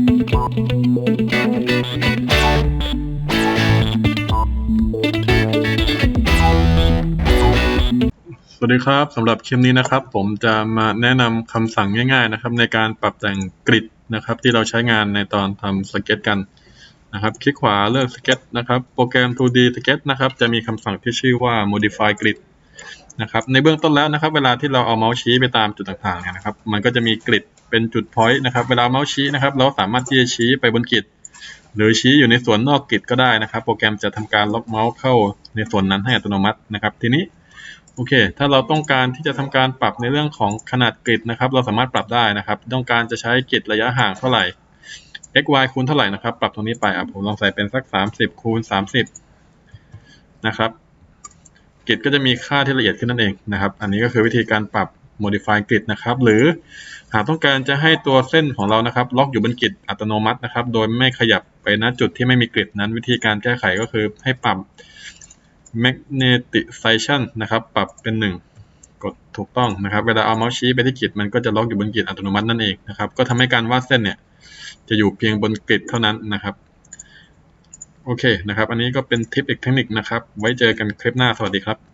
สวัสดีครับสำหรับคลิปนี้นะครับ ผมจะมาแนะนำคำสั่งง่าย ๆนะครับ ในการปรับแต่งกริดนะครับ ที่เราใช้งานในตอนทำสเก็ตกันนะครับ คลิกขวาเลือกสเก็ตนะครับ โปรแกรม 2D สเก็ตนะครับ จะมีคำสั่งที่ชื่อว่า modify grid นะครับในเบื้องต้นแล้วนะครับเวลาที่เราเอาเมาส์ชี้ไปตามจุดต่างๆเนี่ยนะครับมันก็จะมีกริดเป็นจุด point นะครับเวลาเมาส์ชี้นะครับเราสามารถที่จะชี้ไปบนกริดหรือชี้อยู่ในส่วนนอกกริดก็ได้นะครับ โปรแกรมจะทำการล็อกเมาส์เข้าในส่วนนั้นให้อัตโนมัตินะครับ ทีนี้โอเค ถ้าเราต้องการที่จะทำการปรับในเรื่องของขนาดกริดนะครับ เราสามารถปรับได้นะครับ ต้องการจะใช้กริดระยะห่างเท่าไหร่ x y คูณเท่าไหร่นะครับ ปรับตรงนี้ไปอะผมลองใส่เป็นสัก 30คูณ30นะครับ ริดก็จะมีค่าที่ละเอียดขึ้นนั่นเองนะครับ อันนี้ก็คือวิธีการปรับ modify grid นะครับ หรือหากต้องการจะให้ตัวเส้นของเรานะครับ ล็อกอยู่บนกริดอัตโนมัตินะครับ โดยไม่ขยับไปณจุดที่ไม่มีกริดนั้น วิธีการแก้ไขก็คือให้ปรับ magnetization นะครับ ปรับเป็นหนึ่งกดถูกต้องนะครับ เวลาเอาเมาส์ชี้ไปที่กริดมันก็จะล็อกอยู่บนกริดอัตโนมัตินั่นเองนะครับ ก็ทำให้การวาดเส้นเนี่ย จะอยู่เพียงบนกริดเท่านั้นนะครับ โอเคนะครับ อันนี้ก็เป็นทิปอีกเทคนิคนะครับ ไว้เจอกันคลิปหน้า สวัสดีครับ